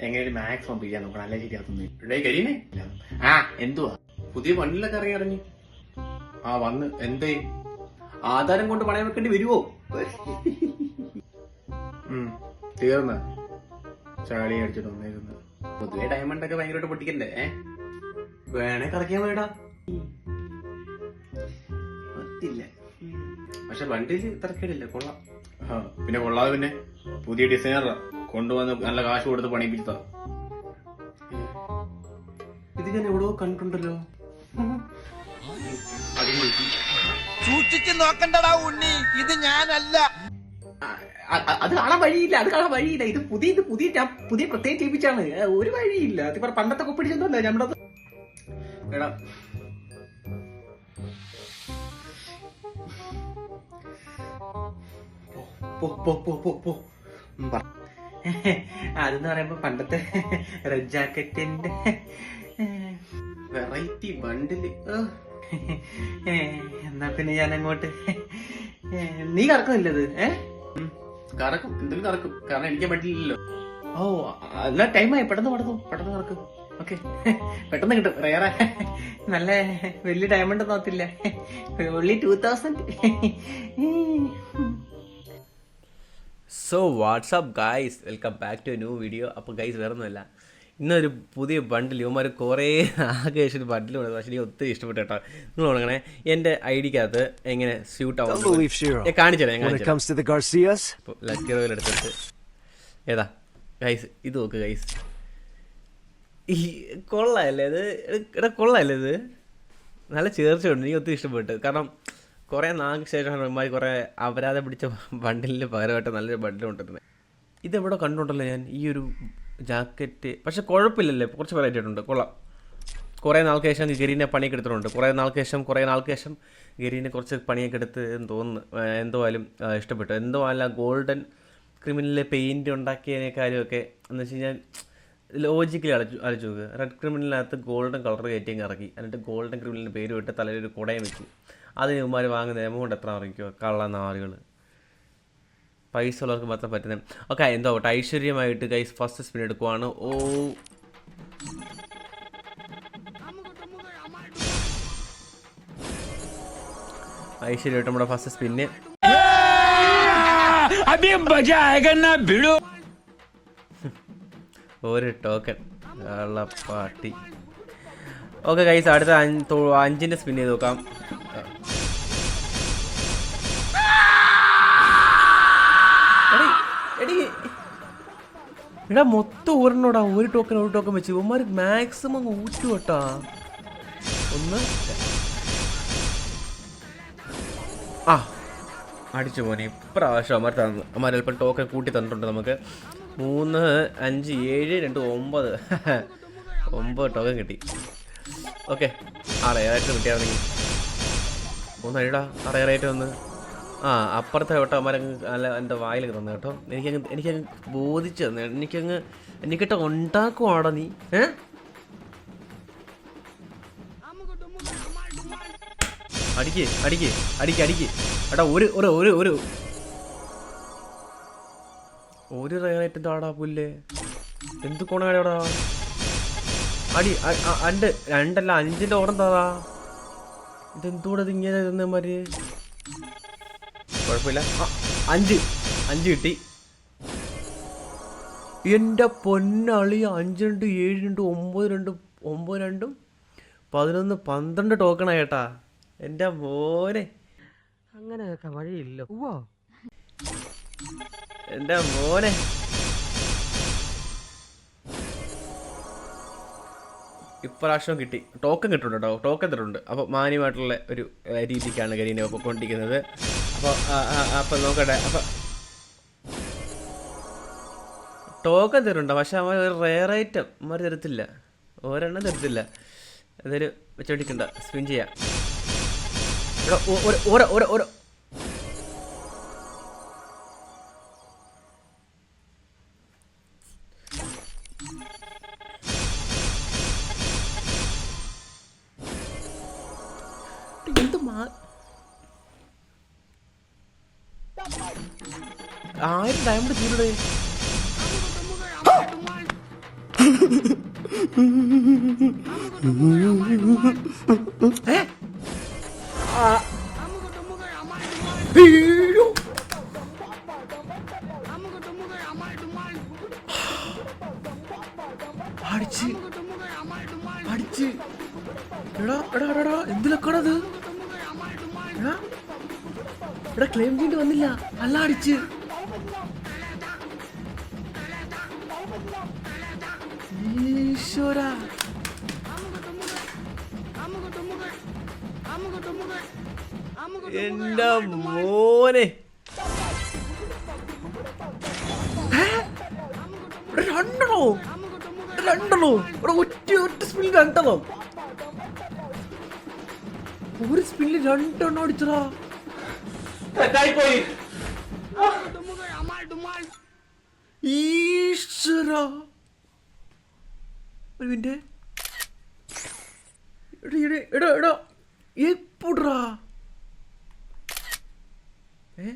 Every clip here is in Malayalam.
എങ്ങനെയും മാക്സിമം പിരിയാൻ നോക്കണം അല്ലെങ്കിൽ ശരിയാത്തൊന്നും കരീനെ. ആ എന്തുവാ? പുതിയ വണ്ടിലൊക്കെ ഇറങ്ങി ഇറങ്ങി. ആ വന്ന് എന്തേ? ആധാരം കൊണ്ട് പണയം വെക്കേണ്ടി വരുവോ? തീർന്ന്. ചാടി അടിച്ചിട്ട് വന്നേക്കുന്നു. പൊതുവെ ഡയമണ്ട് ഒക്കെ ഭയങ്കരമായിട്ട് പൊട്ടിക്കണ്ടേ? ഏ? വേണേ കറക്കിയാൻ വേടാ പറ്റില്ല. പക്ഷെ വണ്ടിയിൽ തിരക്കേടില്ല കൊള്ളാം. പിന്നെ കൊള്ളാതെ പിന്നെ പുതിയ ഡിസൈനറാ കൊണ്ടുവന്ന് നല്ല കാശ് കൊടുത്ത് പണിപ്പിച്ചു തരാം ഇത് ഞാൻ എവിടെ കണ്ടിട്ടുണ്ടല്ലോ. സൂക്ഷിച്ചു നോക്കണ്ടടാ ഉണ്ണി. ഇത് ഞാനല്ല. അത് കാണാൻ വഴിയില്ല അത് കാണാൻ വഴിയില്ല. ഇത് പുതിയ ഇത് പുതിയ ഞാൻ പുതിയ പ്രത്യേകം ചെയ്യിപ്പിച്ചാണ് ഒരു വഴിയില്ല. അത് ഇപ്പൊ പണ്ടത്തെ കുപ്പിടിച്ചെന്തല്ലേ നമ്മുടെ എടാ. പോ പോ പോ പോ പോ. അതെന്ന് പറയുമ്പോ പണ്ടത്തെ റെഡ് ജാക്കറ്റിന്റെ വെറൈറ്റി ബണ്ടിൽ എന്നാ പിന്നെ ഞാൻ അങ്ങോട്ട് നീ കറക്കുന്നില്ലത് ഏ? കറക്കും. എന്തെങ്കിലും കറക്കും. കാരണം എനിക്ക് പറ്റില്ലല്ലോ ഓ എന്നാ ടൈമായി പെട്ടെന്ന് പെട്ടെന്ന് പെട്ടെന്ന് കറക്കും. ഓക്കെ. പെട്ടെന്ന് കിട്ടും. റേറെ നല്ല വലിയ ഡയമണ്ട് നോക്കില്ല only two thousand so WhatsApp guys welcome back to new video അപ്പോൾ ഗൈസ് വേറെ ഒന്നുമല്ല ഇന്നൊരു പുതിയ ബണ്ടിൽ ഇവന്മാർ കുറേ ആകേഷൻ ഒരു ബണ്ടിൽ വന്നത് പക്ഷേ എനിക്ക് ഒത്തിരി ഇഷ്ടപ്പെട്ടു കേട്ടോ. നിങ്ങൾ തുടങ്ങണേ എന്റെ ഐ ഡിക്കകത്ത് എങ്ങനെ സ്യൂട്ട് ആവും കാണിച്ചല്ലേ Shiro. കാണിച്ചു തരാം ഞാൻ When it കാണിച്ചു comes to the Garcias, അപ്പോൾ ലക്കി റോയിൽ എടുത്തിട്ട്. ഏതാ? ഗൈസ് ഇത് നോക്ക് ഗൈസ് ഈ കൊള്ളല്ലേ ഇത്? എടാ കൊള്ളാമല്ലേ ഇത്? നല്ല ചേർച്ചയുണ്ട്. എനിക്ക് ഒത്തിരി ഇഷ്ടപ്പെട്ടു. കാരണം കുറേ നാൾക്ക് ശേഷമാണ് ഇമാര് കുറേ അപരാധം പിടിച്ച ബണ്ടിലിന് പകരമായിട്ട് നല്ലൊരു ബണ്ടിൽ കൊണ്ടുവരുന്നത് ഇതെവിടെ കണ്ടുണ്ടല്ലോ ഞാൻ ഈ ഒരു ജാക്കറ്റ്. പക്ഷെ കുഴപ്പമില്ലല്ലേ? കുറച്ച് വെറൈറ്റി ആയിട്ടുണ്ട്. കൊള്ളാം. കുറേ നാൾക്ക് ശേഷം ഗരീനെ പണിയൊക്കെ എടുത്തിട്ടുണ്ട്. കുറേ നാൾക്ക് ശേഷം കുറേ നാൾക്ക് ശേഷം ഗരീനെ കുറച്ച് പണിയൊക്കെ എടുത്ത് എന്ന് തോന്നുന്നു. എന്തോ ആയാലും ഇഷ്ടപ്പെട്ടു. എന്തോ അല്ല ഗോൾഡൻ ക്രിമിനലിലെ പെയിന്റ് ഉണ്ടാക്കിയതിനെ കാര്യമൊക്കെ എന്ന് വെച്ച് കഴിഞ്ഞാൽ ലോജിക്കലി അടച്ചു അലച്ചു നോക്കുക റെഡ് ക്രിമിനലിനകത്ത് ഗോൾഡൻ കളർ കയറ്റിയും ഇറക്കി. എന്നിട്ട് ഗോൾഡൻ ക്രിമിനലിന്റെ പേര് വിട്ട് തലയിൽ ഒരു കുടയും വെച്ചു. അതിന് ഇവന്മാർ വാങ്ങുന്ന എമൗണ്ട് എത്ര അറിയിക്കുമോ കള്ള നാളുകൾ പൈസ ഉള്ളവർക്ക് മാത്രം പറ്റുന്നത് ഓക്കെ എന്തോ ഐശ്വര്യമായിട്ട് ഗൈസ് ഫസ്റ്റ് സ്പിൻ എടുക്കുവാണ്. ഓ. ഐശ്വര്യമായിട്ട് നമ്മുടെ ഫസ്റ്റ് സ്പിന്ന് ഒരു ടോക്കൺ പാട്ടി ഓക്കെ ഗൈസ് അടുത്ത അഞ്ചിന്റെ സ്പിൻ ചെയ്ത് നോക്കാം. എടാ മൊത്തം ഊരണോടാ ഒരു ടോക്കൺ ഒരു ടോക്കൺ വെച്ച്. ഇവന്മാർ മാക്സിമം ഊറ്റു കേട്ടാ ഒന്ന് ആ. അടിച്ചു പോനെ. ഇപ്രാവശ്യം അമർ തന്നു അമർ അല്പം ടോക്കൺ കൂട്ടി തന്നിട്ടുണ്ട് നമുക്ക്. മൂന്ന് അഞ്ച് ഏഴ് രണ്ട് ഒമ്പത്. ഒമ്പത് ടോക്കൺ കിട്ടി. ഓക്കെ ആറേഴായിട്ട് കിട്ടിയാണെങ്കിൽ ഒന്ന് അഴിടാ ആറേഴായിട്ട് വന്ന്. ആ അപ്പുറത്തെ വട്ടം അമരങ്ങ് അല്ല എന്റെ വായിലൊക്കെ തന്നെ കേട്ടോ. എനിക്കങ്ങ് എനിക്കങ്ങ് ബോധിച്ച് തന്നെ. എനിക്കങ്ങ് എനിക്കിട്ട് ഉണ്ടാക്കുവാടാ നീ ഏ? അടിക്ക് അടിക്ക് അടിക്ക് അടിക്ക്. എടാ ഒരു ഒരു ഒരു ഒരു. ഒരു റേറ്റ് എന്താടാ പുല്ലേ? എന്ത് കോണാടാ അടി അണ്ട് രണ്ടല്ല അഞ്ചിന്റെ ഓർമ്മ എന്താടാ? ഇതെന്തൂടെ ഇത് ഇങ്ങനെ ഇരുന്നമാര് കുഴപ്പമില്ല. അഞ്ച്. അഞ്ച് കിട്ടി. എന്റെ പൊന്നളി അഞ്ച് രണ്ട് ഏഴ് രണ്ട് ഒമ്പത് രണ്ട് ഒമ്പത് രണ്ടും പതിനൊന്ന് പന്ത്രണ്ട് ടോക്കണാ ചേട്ടാ എന്റെ മോനെ. അങ്ങനെ വഴിയില്ല. എന്റെ മോനെ. ഇപ്രാവശ്യം കിട്ടി. ടോക്കൺ കിട്ടുന്നുണ്ട് കേട്ടോ. ടോക്കൺ തരുന്നുണ്ട് അപ്പോൾ മാന്യമായിട്ടുള്ള ഒരു രീതിക്കാണ് കരീനെ കൊണ്ടിരിക്കുന്നത്. അപ്പോൾ അപ്പോൾ നോക്കട്ടെ. അപ്പം ടോക്കൺ തരുന്നുണ്ട് പക്ഷെ ഒരു റെയർ ഐറ്റം അവന്മാർ തരത്തില്ല. ഒരെണ്ണം തരത്തില്ല. അതൊരു വെച്ചോണ്ടിരിക്കണ്ട. സ്പിൻ ചെയ്യാം. ഒരു ഒരു ഒരു ഒരു എന്ത് മാ ആയിരം ഡയമണ്ട് ചെയ്തേ. അടിച്ച് അടിച്ച് എടാ എടാ എടാ, എന്തിലൊക്കെയാണത് എടാ എടാ ക്ലെയിം ചെയ്യേണ്ടി വന്നില്ല. അല്ല അടിച്ച്. ഈശ്വര എന്റെ മോനെ. രണ്ടെണ്ണോ? രണ്ടെണ്ണോ? ഇവിടെ ഒറ്റ ഒറ്റ സ്പിൽ രണ്ടെണ്ണോ ഒരു സ്പിന്നിൽ രണ്ടെണ്ണം അടിച്ചടാ. തെറ്റായിപ്പോയി. ഈശ്വര. ഒരു മിനിറ്റ്. എടാ എടാ എടാ എപ്പോടാ ഏ?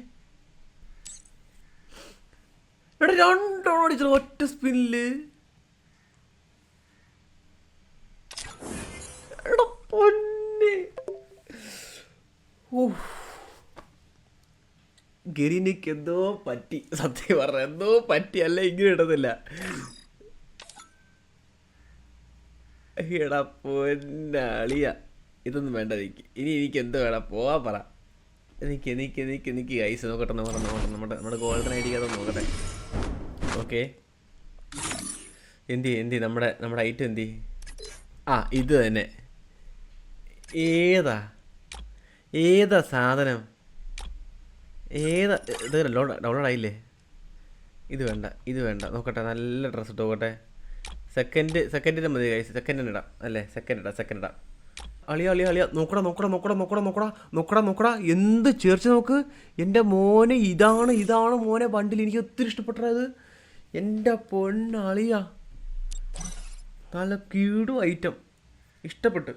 എടാ രണ്ടെണ്ണം അടിച്ചത് ഒറ്റ സ്പിന്നിൽ. എടാ പൊന്നെ ഓ ഗിരിനിക്ക് എന്തോ പറ്റി. സത്യം പറഞ്ഞ എന്തോ പറ്റി. അല്ല ഇങ്ങനെ ഇടുന്നില്ല എടാ പൊന്നാളിയ. ഇതൊന്നും വേണ്ട എനിക്ക് ഇനി എനിക്ക് എന്തോ വേണം. പോവാ പറ. എനിക്ക് എനിക്ക് എനിക്ക് എനിക്ക് ഐസ് നോക്കട്ടെ നോക്കട്ടെ നമ്മുടെ നമ്മുടെ ഗോൾഡൻ ഐ ഡി അത് നോക്കട്ടെ. ഓക്കെ. എന്തി എന്തി നമ്മുടെ നമ്മുടെ ഐറ്റം എന്തി? ആ ഇത് തന്നെ. ഏതാ? ഏതാ സാധനം? ഏതാ ഇത് ഡൗൺലോഡ് ആയില്ലേ? ഇത് വേണ്ട ഇത് വേണ്ട. നോക്കട്ടെ നല്ല ഡ്രസ്സ് ഇട്ട് നോക്കട്ടെ. സെക്കൻഡ് സെക്കൻഡിന് മതി കൈസ് സെക്കൻഡിന് ഇടാം അല്ലേ? സെക്കൻഡ് ഇടാം സെക്കൻഡ് ഇടാം. അളിയ അളിയ അളിയ. നോക്കടാ നോക്കടാ നോക്കടാ നോക്കടാ നോക്കടാ. നോക്കടാ നോക്കടാ. എന്ത് ചേർച്ച് നോക്ക്? എന്റെ മോനെ ഇതാണ് ഇതാണ് മോനെ ബണ്ടിൽ എനിക്ക് ഒത്തിരി ഇഷ്ടപ്പെട്ടത് എന്റെ പൊന്നളിയ നല്ല കീടു ഐറ്റം ഇഷ്ടപ്പെട്ട്.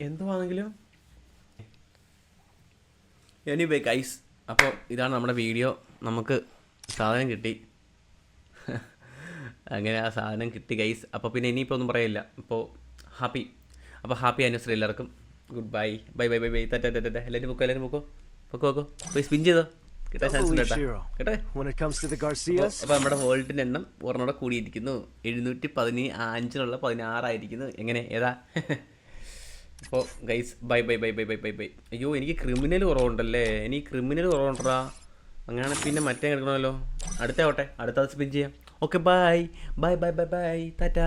എന്തുവാണെങ്കിലും എനിവേ ഗൈസ് അപ്പോൾ ഇതാണ് നമ്മുടെ വീഡിയോ നമുക്ക് സാധനം കിട്ടി. അങ്ങനെ ആ സാധനം കിട്ടി ഗൈസ് അപ്പോൾ പിന്നെ ഇനിയിപ്പോൾ ഒന്നും പറയില്ല അപ്പോൾ ഹാപ്പി. അപ്പോൾ ഹാപ്പി ആനിവേഴ്സറി എല്ലാവർക്കും. Good bye bye bye bye bye തറ്റ തറ്റ എല്ലാവരും പൊക്കോ എല്ലാവരും പൊക്കോ? പൊക്കോ പൊക്കോ? പോയി സ്പിൻ ചെയ്തോ? കിട്ടാൻ ചാൻസ് ഉണ്ട് കേട്ടോ? അപ്പോൾ നമ്മുടെ വോൾട്ടിന്റെ എണ്ണം ഒരെണ്ണോടെ കൂടിയിരിക്കുന്നു. എഴുന്നൂറ്റി പതിനഞ്ചിനുള്ള പതിനാറായിരിക്കുന്നു. എങ്ങനെ? ഏതാ? അപ്പോൾ guys bye bye bye bye bye bye bye അയ്യോ എനിക്ക് ക്രിമിനൽ കുറവുണ്ടല്ലേ? എനിക്ക് ക്രിമിനൽ കുറവുണ്ടടാ. അങ്ങനെ പിന്നെ മറ്റേ കിടക്കണമല്ലോ. അടുത്ത ആവട്ടെ അടുത്ത സ്പിൻ ചെയ്യാം. Okay bye bye bye bye bye Tata